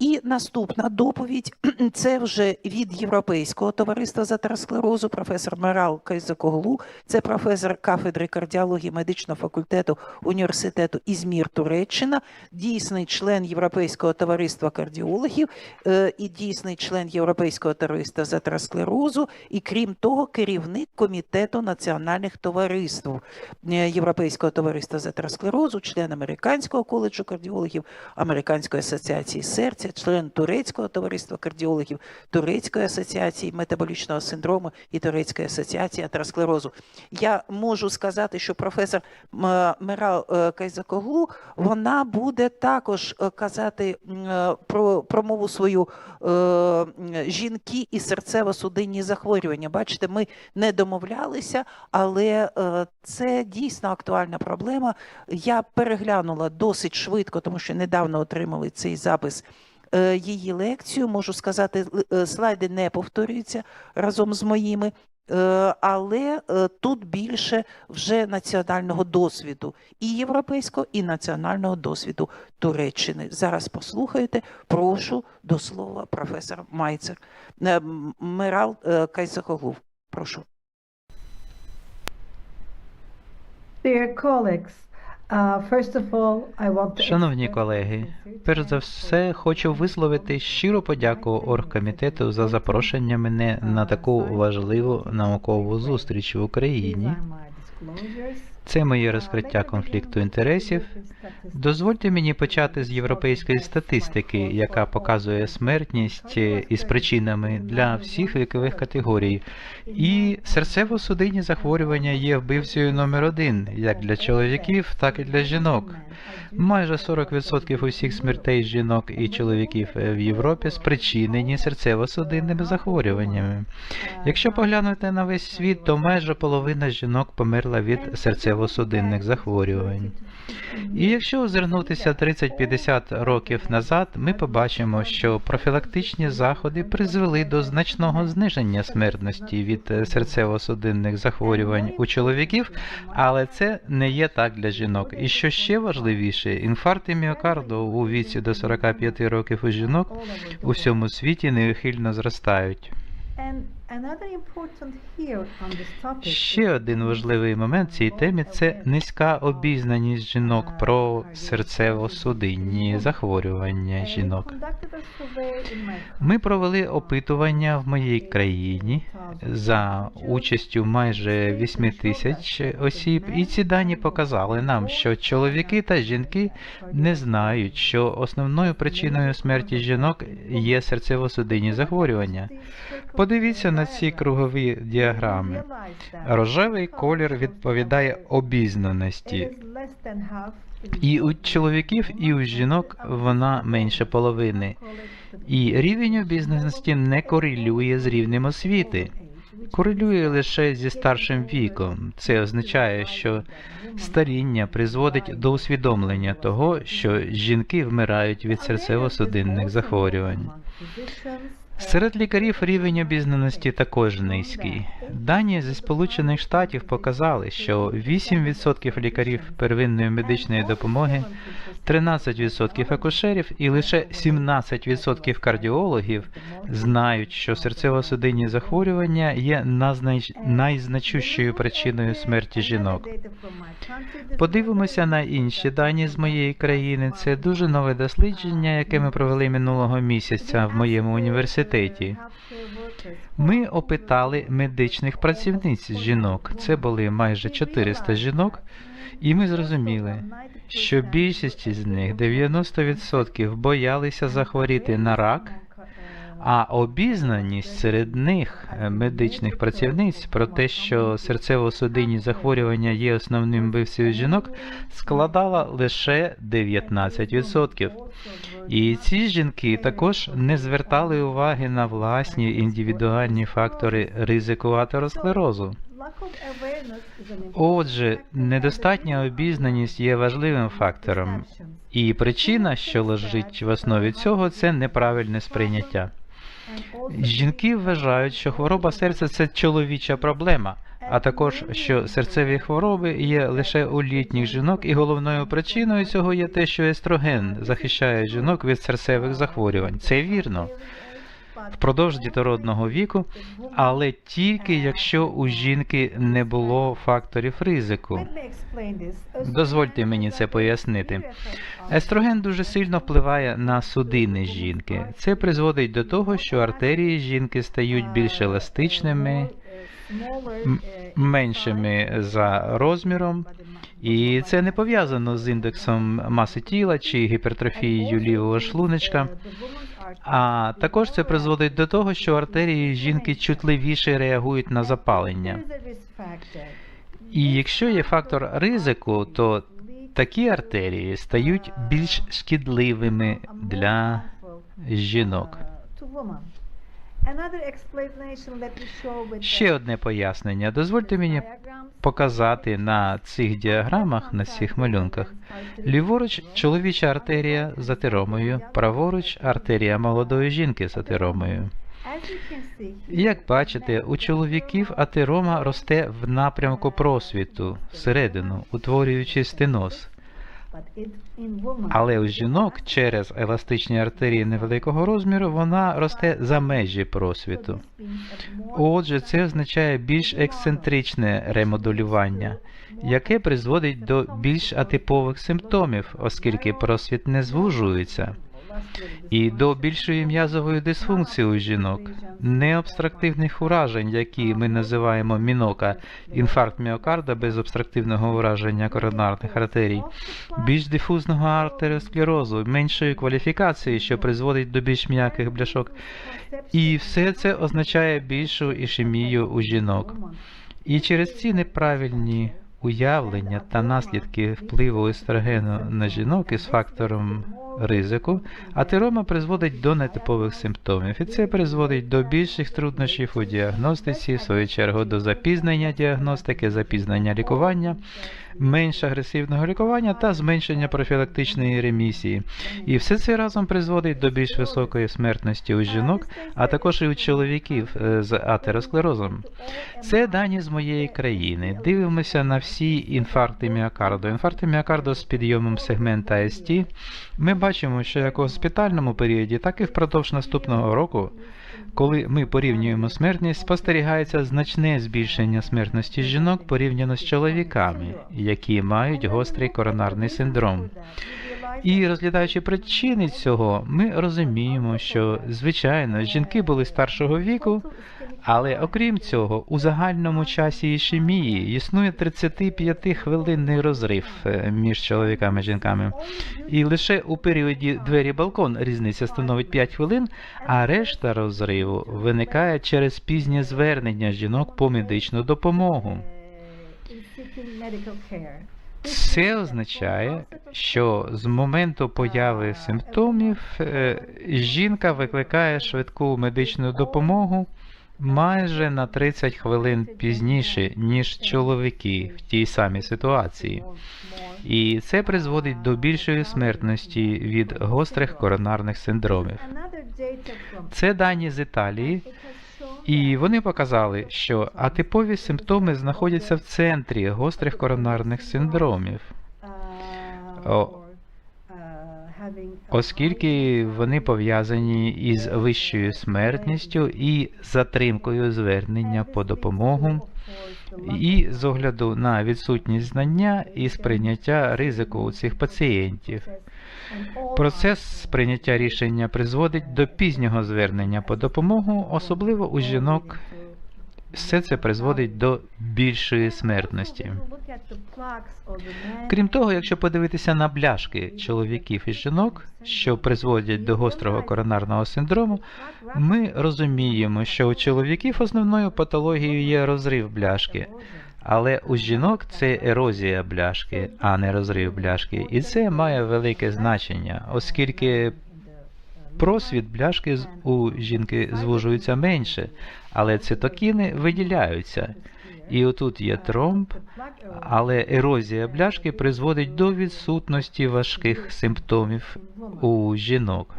І наступна доповідь це вже від Європейського товариства з атеросклерозу, професор Мерал Кайзакоглу. Це професор кафедри кардіології медичного факультету університету Ізмір, Туреччина, дійсний член Європейського товариства кардіологів е, і дійсний член Європейського товариства з атеросклерозу, і крім того, керівник комітету національних товариств е, Європейського товариства з атеросклерозу, член Американського коледжу кардіологів, Американської асоціації серця, член Турецького товариства кардіологів, Турецької асоціації метаболічного синдрому і Турецької асоціації атеросклерозу. Я можу сказати, що професор Мерал е, Кайзакоглу вона буде також е, казати е, про промову свою жінки і серцево-судинні захворювання. Бачите, ми не домовлялися, але це дійсно актуальна проблема. Я переглянула досить швидко, тому що недавно отримали цей запис. Е, Її лекцію можу сказати, е, слайди не повторюються разом з моїми, е, але тут більше вже національного досвіду і європейського, і національного досвіду Туреччини. Зараз послухайте. Прошу до слова професор Майцер М- е, Кайсахоглу. Прошу. Dear colleagues, uh, Шановні колеги, перш за все хочу висловити щиру подяку оргкомітету за запрошення мене на таку важливу наукову зустріч в Україні. Це моє розкриття конфлікту інтересів. Дозвольте мені почати з європейської статистики, яка показує смертність е, із причинами для всіх вікових категорій. І серцево-судинні захворювання є вбивцею номер один як для чоловіків, так і для жінок. Майже 40% усіх смертей жінок і чоловіків е, в Європі спричинені серцево-судинними захворюваннями. Якщо поглянути на весь світ, то майже половина жінок померла від серцево-судинних захворювань. І якщо озирнутися 30-50 років назад, ми побачимо, що профілактичні заходи призвели до значного зниження смертності від е, серцево-судинних захворювань у чоловіків, але це не є так для жінок. І що ще важливіше, інфаркти міокарду у віці до 45 років у жінок у всьому світі неухильно зростають. Ще один важливий момент в цій темі це низька обізнаність жінок про серцево-судинні захворювання жінок. Ми провели опитування в моїй країні за участю майже 8 тисяч осіб, і ці дані показали нам, що чоловіки та жінки не знають, що основною причиною смерті жінок є серцево-судинні захворювання. Подивіться на ці кругові діаграми. Рожевий колір відповідає обізнаності. І у чоловіків, і у жінок вона менше половини. І рівень обізнаності не корелює з рівнем освіти. Корелює лише зі старшим віком. Це означає, що старіння призводить до усвідомлення того, що жінки вмирають від серцево-судинних захворювань. Серед лікарів рівень обізнаності також низький. Дані зі Сполучених Штатів показали, що 8% лікарів первинної медичної допомоги, 13% акушерів і лише 17% кардіологів знають, що серцево-судинні захворювання є назнач... найзначущою причиною смерті жінок. Подивимося на інші дані з моєї країни. Це дуже нове дослідження, яке ми провели минулого місяця в моєму університеті. Ми опитали медичних працівниць жінок. Це були майже 400 жінок, і ми зрозуміли, що більшість з них 90% боялися захворіти на рак. А обізнаність серед них, е, медичних працівниць, про те, що серцево-судинні захворювання є основним вбивцею жінок, складала лише 19%. І ці жінки також не звертали уваги на власні індивідуальні фактори ризику атеросклерозу. Отже, недостатня обізнаність є важливим фактором, і причина, що лежить в основі цього, це неправильне сприйняття. Жінки вважають, що хвороба серця це чоловіча проблема, а також що серцеві хвороби є лише у літніх жінок, і головною причиною цього є те, що естроген захищає жінок від серцевих захворювань. Це вірно впродовж дітородного віку, але тільки якщо у жінки не було факторів ризику. Дозвольте мені це пояснити. Естроген дуже сильно впливає на судини жінки. Це призводить до того, що артерії жінки стають більш еластичними, меншими за розміром, і це не пов'язано з індексом маси тіла чи гіпертрофією лівого шлуночка. А також це призводить до того, що артерії жінки чутливіше реагують на запалення. І якщо є фактор ризику, то такі артерії стають більш шкідливими для жінок. Ще одне пояснення. Дозвольте мені показати на цих діаграмах, на цих малюнках. Ліворуч чоловіча артерія з атеромою, праворуч артерія молодої жінки з атеромою. Як бачите, у чоловіків атерома росте в напрямку просвіту, всередину, утворюючи стеноз. Але у жінок через еластичні артерії невеликого розміру вона росте за межі просвіту. Отже, це означає більш ексцентричне ремодулювання, яке призводить до більш атипових симптомів, оскільки просвіт не звужується, і до більшої м'язової дисфункції у жінок, необструктивних уражень, які ми називаємо мінока, інфаркт міокарда без обструктивного ураження коронарних артерій, більш дифузного артеріосклерозу, меншої кваліфікації, що призводить до більш м'яких бляшок. І все це означає більшу ішемію у жінок. І через ці неправильні уявлення та наслідки впливу естрогену на жінок із фактором ризику, атерома призводить до нетипових симптомів, і це призводить до більших труднощів у діагностиці, в свою чергу до запізнення діагностики, запізнення лікування, менш агресивного лікування та зменшення профілактичної ремісії. І все це разом призводить до більш високої смертності у жінок, а також і у чоловіків е, з атеросклерозом. Це дані з моєї країни. Дивимося на всі інфаркти міокарду. Інфаркти міокарду з підйомом сегмента ST. Ми бачимо, що як у госпітальному періоді, так і впродовж наступного року, коли ми порівнюємо смертність, спостерігається значне збільшення смертності жінок порівняно з чоловіками, які мають гострий коронарний синдром. І розглядаючи причини цього, ми розуміємо, що звичайно жінки були старшого віку, але окрім цього, у загальному часі ішемії існує 35-хвилинний розрив е, між чоловіками і жінками. І лише у періоді двері-балкон різниця становить 5 хвилин, а решта розриву виникає через пізнє звернення жінок по медичну допомогу. Це означає, що з моменту появи симптомів е, жінка викликає швидку медичну допомогу майже на 30 хвилин пізніше, ніж чоловіки в тій самій ситуації. І це призводить до більшої смертності від гострих коронарних синдромів. Це дані з Італії, і вони показали, що атипові симптоми знаходяться в центрі гострих коронарних синдромів, оскільки вони пов'язані із вищою смертністю і затримкою звернення по допомогу, і з огляду на відсутність знання і сприйняття ризику у цих пацієнтів. Процес прийняття рішення призводить до пізнього звернення по допомогу, особливо у жінок. Все це призводить до більшої смертності. Крім того, якщо подивитися на бляшки чоловіків і жінок, що призводять до гострого коронарного синдрому, ми розуміємо, що у чоловіків основною патологією є розрив бляшки, але у жінок це ерозія бляшки, а не розрив бляшки. І це має велике значення, оскільки просвіт бляшки у жінки звужується менше, але цитокіни виділяються. І отут є тромб, але ерозія бляшки призводить до відсутності важких симптомів у жінок.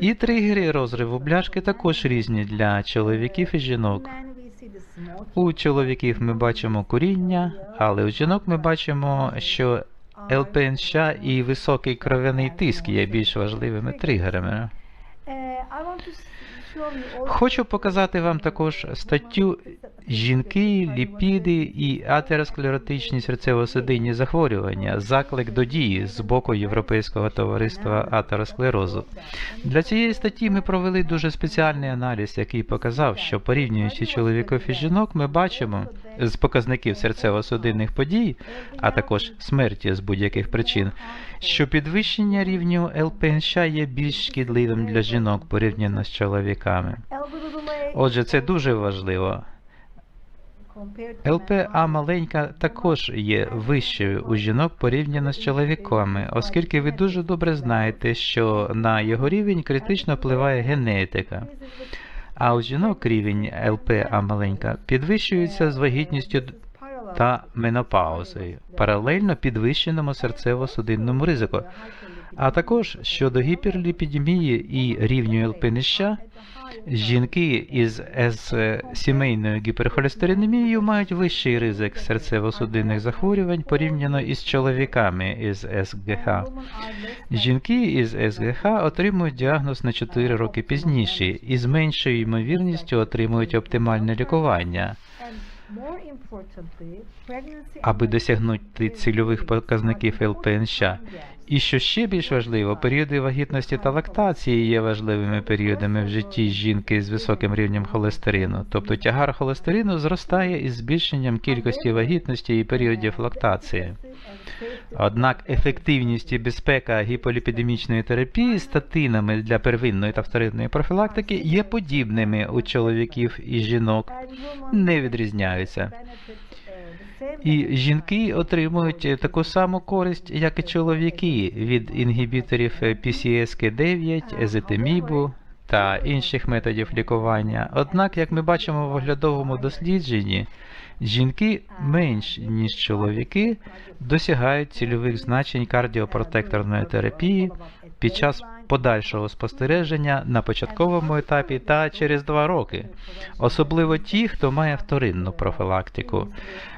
І тригери розриву бляшки також різні для чоловіків і жінок. У чоловіків ми бачимо куріння, але у жінок ми бачимо, що ЛПНШ і високий кров'яний тиск є більш важливими тригерами. Хочу показати вам також статтю Жінки, ліпіди і атеросклеротичні серцево-судинні захворювання. Заклик до дії з боку Європейського товариства атеросклерозу. Для цієї статті ми провели дуже спеціальний аналіз, який показав, що порівнюючи чоловіків і жінок, ми бачимо з показників серцево-судинних подій, а також смерті з будь-яких причин, що підвищення рівню ЛПНШ є більш шкідливим для жінок порівняно з чоловіками. Отже, це дуже важливо. ЛПА маленька також є вищою у жінок порівняно з чоловіками, оскільки ви дуже добре знаєте, що на його рівень критично впливає генетика. А у жінок рівень ЛПА маленька підвищується з вагітністю та менопаузою, паралельно підвищеному серцево-судинному ризику. А також щодо гіперліпідемії і рівню ЛПНШ, жінки із С сімейною гіперхолестеринемією мають вищий ризик серцево-судинних захворювань порівняно із чоловіками із СГХ. Жінки із СГХ отримують діагноз на 4 роки пізніше і з меншою ймовірністю отримують оптимальне лікування. Аби досягнути цільових показників ЛПНШ. І що ще більш важливо, періоди вагітності та лактації є важливими періодами в житті жінки з високим рівнем холестерину. Тобто тягар холестерину зростає із збільшенням кількості вагітності і періодів лактації. Однак ефективність і безпека гіполіпідемічної терапії статинами для первинної та вторинної профілактики є подібними у чоловіків і жінок, не відрізняються. І жінки отримують е, таку саму користь, як і чоловіки від інгібіторів е, PCSK9, езетимібу та інших методів лікування. Однак, як ми бачимо в оглядовому дослідженні, жінки менш ніж чоловіки досягають цільових значень кардіопротекторної терапії під час подальшого спостереження на початковому етапі та через два роки, особливо ті, хто має вторинну профілактику,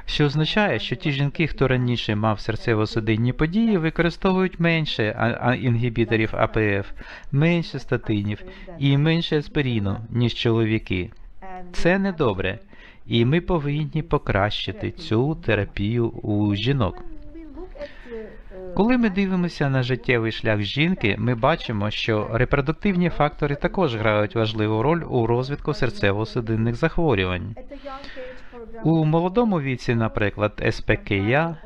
що означає, що ті жінки, хто раніше мав серцево-судинні події, використовують менше інгібіторів АПФ, менше статинів і менше аспиріну, ніж чоловіки. Це недобре, і ми повинні покращити цю терапію у жінок. Коли ми дивимося на життєвий шлях жінки, ми бачимо, що репродуктивні фактори також грають важливу роль у розвитку серцево-судинних захворювань. У молодому віці, наприклад, СПКЯ,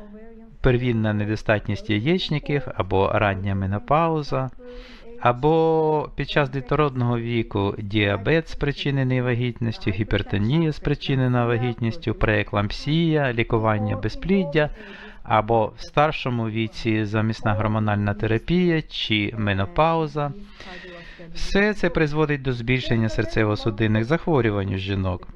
первінна недостатність яєчників або рання менопауза, або під час дітородного віку діабет, спричинений вагітністю, гіпертонія, спричинена вагітністю, прееклампсія, лікування безпліддя, або в старшому віці замісна гормональна терапія чи менопауза. Все це призводить до збільшення серцево-судинних захворювань у жінок.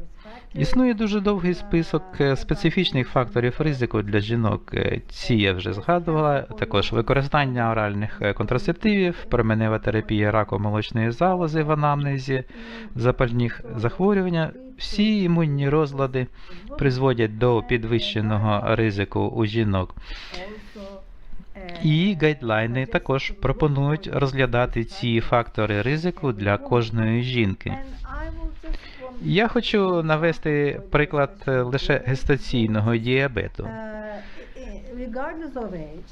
Існує дуже довгий список е, специфічних факторів ризику для жінок. Е, Ці я вже згадувала. Також використання оральних е, контрацептивів, променева терапія раку молочної залози в анамнезі, запальних захворювання. Всі імунні розлади призводять до підвищеного ризику у жінок. І гайдлайни також пропонують розглядати ці фактори ризику для кожної жінки. Я хочу навести приклад е, лише гестаційного діабету.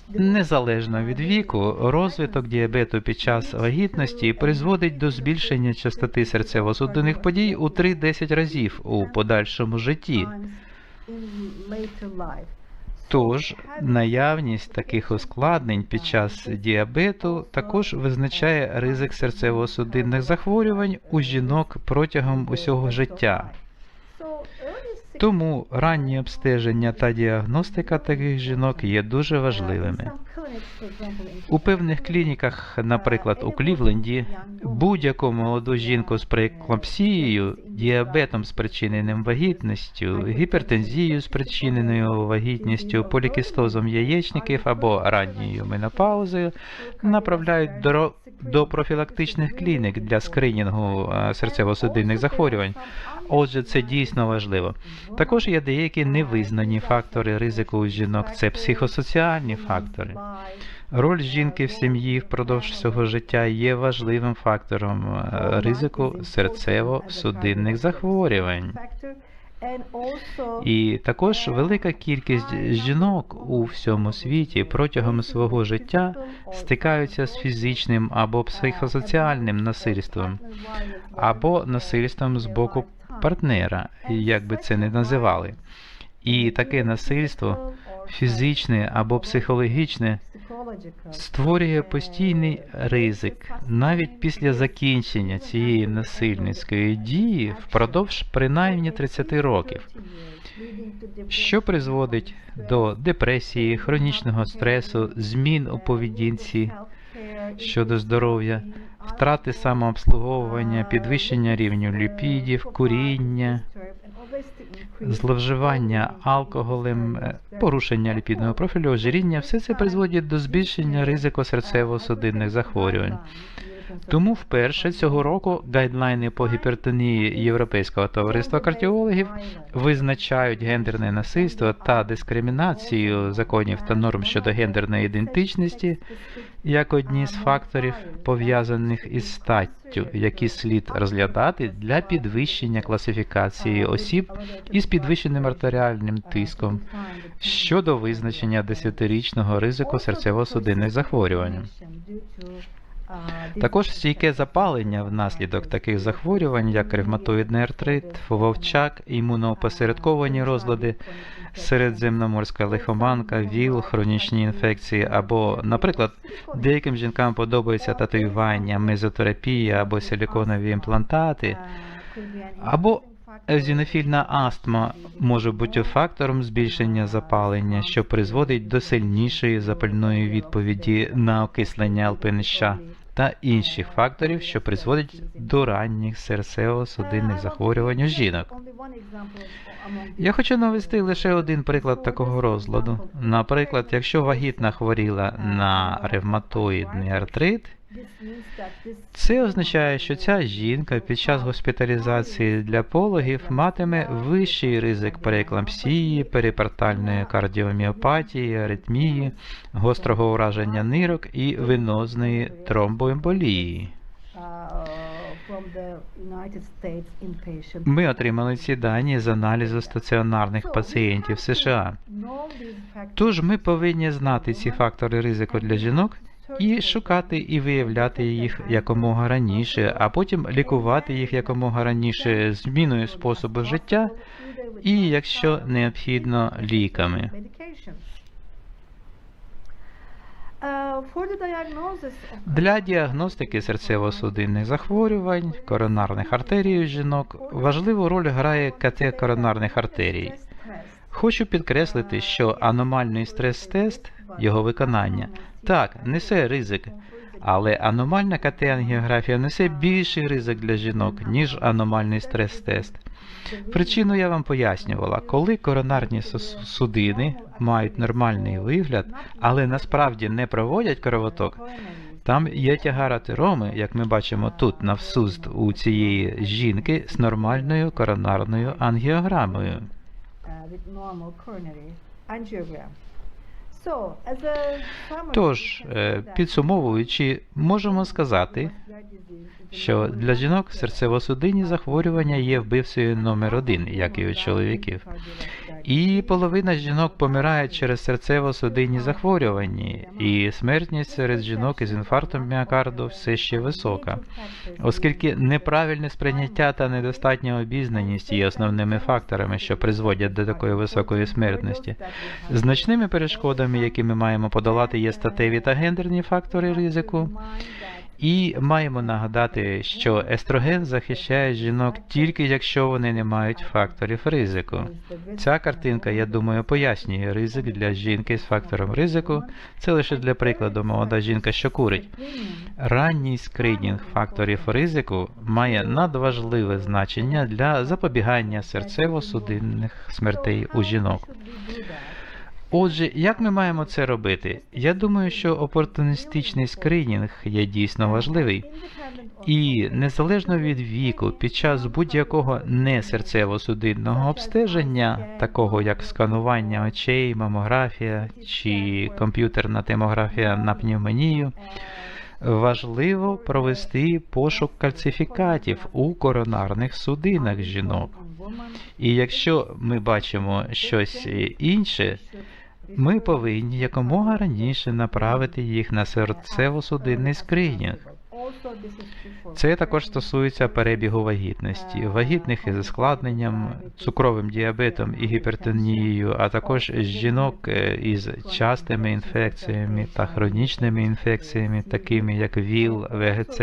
Незалежно від віку, розвиток діабету під час вагітності призводить до збільшення частоти серцево-судинних подій у 3-10 разів у подальшому житті. Тож наявність таких ускладнень під час діабету також визначає ризик серцево-судинних захворювань у жінок протягом усього життя. Тому раннє обстеження та діагностика таких жінок є дуже важливими. У певних клініках, наприклад, у Клівленді, будь-яку молоду жінку з прееклампсією, діабетом спричиненим вагітністю, гіпертензією спричиненою вагітністю, полікістозом яєчників або ранньою менопаузою направляють до, до профілактичних клінік для скринінгу е, серцево-судинних захворювань. Отже, це дійсно важливо. Також є деякі невизнані фактори ризику у жінок. Це психосоціальні фактори. Роль жінки в сім'ї впродовж всього життя є важливим фактором е, ризику серцево-судинних захворювань. І також велика кількість жінок у всьому світі протягом свого життя стикаються з фізичним або психосоціальним насильством, або насильством з боку партнера, як би це не називали. І таке насильство, фізичне або психологічне, створює постійний ризик навіть після закінчення цієї насильницької дії впродовж принаймні 30 років, що призводить до депресії, хронічного стресу, змін у поведінці щодо здоров'я, втрати самообслуговування, підвищення рівню ліпідів, куріння, зловживання алкоголем, е, порушення ліпідного профілю, ожиріння, все це призводить до збільшення ризику серцево-судинних захворювань. Тому вперше цього року гайдлайни по гіпертонії Європейського товариства кардіологів визначають гендерне насильство та дискримінацію законів та норм щодо гендерної ідентичності як одні з факторів, пов'язаних із статтю, які слід розглядати для підвищення класифікації осіб із підвищеним артеріальним тиском щодо визначення 10-річного ризику серцево-судинних захворювань. Також стійке запалення внаслідок таких захворювань, як ревматоїдний артрит, вовчак, імуноопосередковані розлади, середземноморська лихоманка, ВІЛ, хронічні інфекції, або, наприклад, деяким жінкам подобається татуювання, мезотерапія або силіконові імплантати, або Езінофільна астма може бути фактором збільшення запалення, що призводить до сильнішої запальної відповіді на окислення алпинища та інших факторів, що призводять до ранніх серцево-судинних захворювань у жінок. Я хочу навести лише один приклад такого розладу. Наприклад, якщо вагітна хворіла на ревматоїдний артрит, це означає, що ця жінка під час госпіталізації для пологів матиме вищий ризик переклампсії, перипертальної кардіоміопатії, аритмії, гострого ураження нирок і венозної тромбоемболії. Ми отримали ці дані з аналізу стаціонарних пацієнтів США. Тож ми повинні знати ці фактори ризику для жінок і шукати і виявляти їх якомога раніше, а потім лікувати їх якомога раніше зміною способу життя і, якщо необхідно, ліками. Для діагностики серцево-судинних захворювань, коронарних артерій у жінок важливу роль грає КТ коронарних артерій. Хочу підкреслити, що аномальний стрес-тест, його виконання, так, несе ризик, але аномальна КТ-ангіографія несе більший ризик для жінок, ніж аномальний стрес-тест. Причину я вам пояснювала, коли коронарні судини мають нормальний вигляд, але насправді не проводять кровоток, там є тягар атероми, як ми бачимо тут на всуст у цієї жінки з нормальною коронарною ангіограмою. Тож, е, підсумовуючи, можемо сказати, що для жінок серцево-судинні захворювання є вбивцею номер один, як і у чоловіків. І половина жінок помирає через серцево-судинні захворювання, і смертність серед жінок із інфарктом міокарду все ще висока, оскільки неправильне сприйняття та недостатня обізнаність є основними факторами, що призводять до такої високої смертності. Значними перешкодами, які ми маємо подолати, є статеві та гендерні фактори ризику. І маємо нагадати, що естроген захищає жінок тільки якщо вони не мають факторів ризику. Ця картинка, я думаю, пояснює ризик для жінки з фактором ризику. Це лише для прикладу молода жінка, що курить. Ранній скринінг факторів ризику має надважливе значення для запобігання серцево-судинних смертей у жінок. Отже, як ми маємо це робити? Я думаю, що опортуністичний скринінг є дійсно важливий. І незалежно від віку, під час будь-якого несерцево-судинного обстеження, такого як сканування очей, мамографія чи комп'ютерна томографія на пневмонію, важливо провести пошук кальцифікатів у коронарних судинах жінок. І якщо ми бачимо щось інше, ми повинні якомога раніше направити їх на серцево-судинний скринінг. Це також стосується перебігу вагітності, вагітних із ускладненням, цукровим діабетом і гіпертонією, а також жінок е, із частими інфекціями та хронічними інфекціями, такими як ВІЛ, ВГЦ,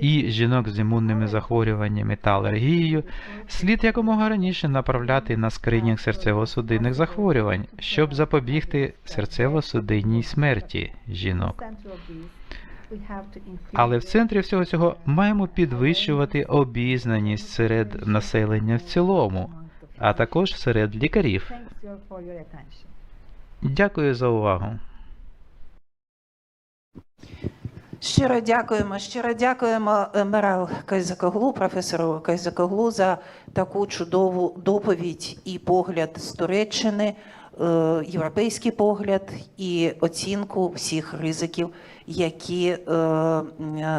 і жінок з імунними захворюваннями та алергією, слід якомога раніше направляти на скринінг серцево-судинних захворювань, щоб запобігти серцево-судинній смерті жінок. Але в центрі всього цього маємо підвищувати обізнаність серед населення в цілому, а також серед лікарів. Дякую за увагу. Щиро дякуємо, щиро дякуємо е, Мерал Кайзакоглу, професору Кайзакоглу за таку чудову доповідь і погляд з Туреччини, е, європейський погляд і оцінку всіх ризиків, які, е,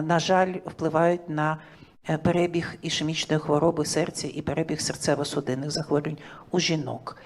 на жаль, впливають на перебіг ішемічної хвороби серця і перебіг серцево-судинних захворювань у жінок.